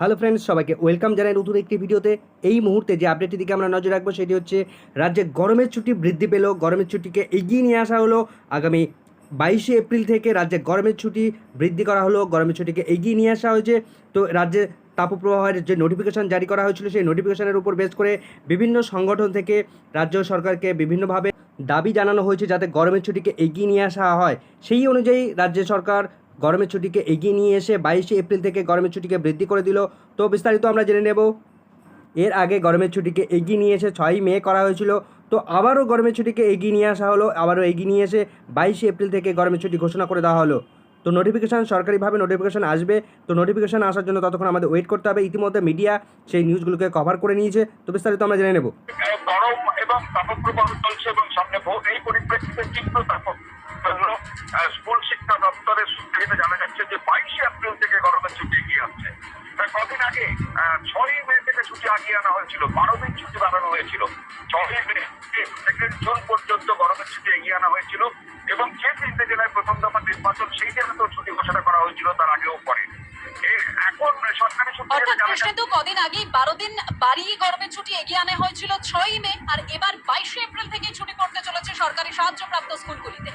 Hello friends সবাইকে welcome জানাই নতুন একটি ভিডিওতে। এই মুহূর্তে যে আপডেটটি দিকে আমরা নজর রাখব সেটি হচ্ছে, রাজ্যে গরমের ছুটি বৃদ্ধি পেল, গরমের ছুটিকে এগিয়ে নিয়ে আসা হলো। আগামী বাইশে এপ্রিল থেকে রাজ্যে গরমের ছুটি বৃদ্ধি করা হলো, গরমের ছুটিকে এগিয়ে নিয়ে আসা হয়েছে। তো রাজ্যে তাপপ্রবাহের যে নোটিফিকেশন জারি করা হয়েছিল, সেই নোটিফিকেশনের উপর বেস করে বিভিন্ন সংগঠন থেকে রাজ্য সরকারকে বিভিন্নভাবে দাবি জানানো হয়েছে যাতে গরমের ছুটিকে এগিয়ে নিয়ে আসা হয়। সেই অনুযায়ী রাজ্য সরকার গরমের ছুটিকে এগিয়ে নিয়ে এসে বাইশে এপ্রিল থেকে গরমের ছুটিকে বৃদ্ধি করে দিল তো বিস্তারিত আমরা জেনে নেব এর আগে গরমের ছুটিকে এগিয়ে নিয়ে এসে ছয়ই মে করা হয়েছিল তো আবারও গরমের ছুটিকে এগিয়ে নিয়ে আসা হলো আবারও এগিয়ে নিয়ে এসে বাইশে এপ্রিল থেকে গরমের ছুটি ঘোষণা করে দেওয়া হলো তো নোটিফিকেশান সরকারিভাবে নোটিফিকেশান আসবে তো নোটিফিকেশান আসার জন্য ততক্ষণ আমাদের ওয়েট করতে হবে ইতিমধ্যে মিডিয়া সেই নিউজগুলোকে কভার করে নিয়েছে তো বিস্তারিত আমরা জেনে নেব এবং সামনে এই পরিপ্রেক্ষিতে স্কুল শিক্ষা দপ্তরের সূত্রে যেটা জানা যাচ্ছে যে বাইশে এপ্রিল থেকে গরমের ছুটি এগিয়ে আসছে আহ, ছয়ই মে থেকে ছুটি আগিয়ে আনা হয়েছিল। বারো দিন ছুটি বাড়ানো হয়েছিল। ছয়ই মে থেকে জুন পর্যন্ত গরমের ছুটি এগিয়ে আনা হয়েছিল এবং যে তিনটে জেলায় প্রথম দফা নির্বাচন সেই জেলাতেও ছুটি ঘোষণা করা হয়েছিল তার আগেও পরে এখন সরকারি সূত্রে কদিন আগেই বারো দিন বাড়িয়ে গরমের ছুটি এগিয়ে আনা হয়েছিল ছয়ই মে আর এবার বাইশে এপ্রিল থেকে ছুটি পড়তে চলেছে সরকারি সাহায্যপ্রাপ্ত স্কুলগুলিতে।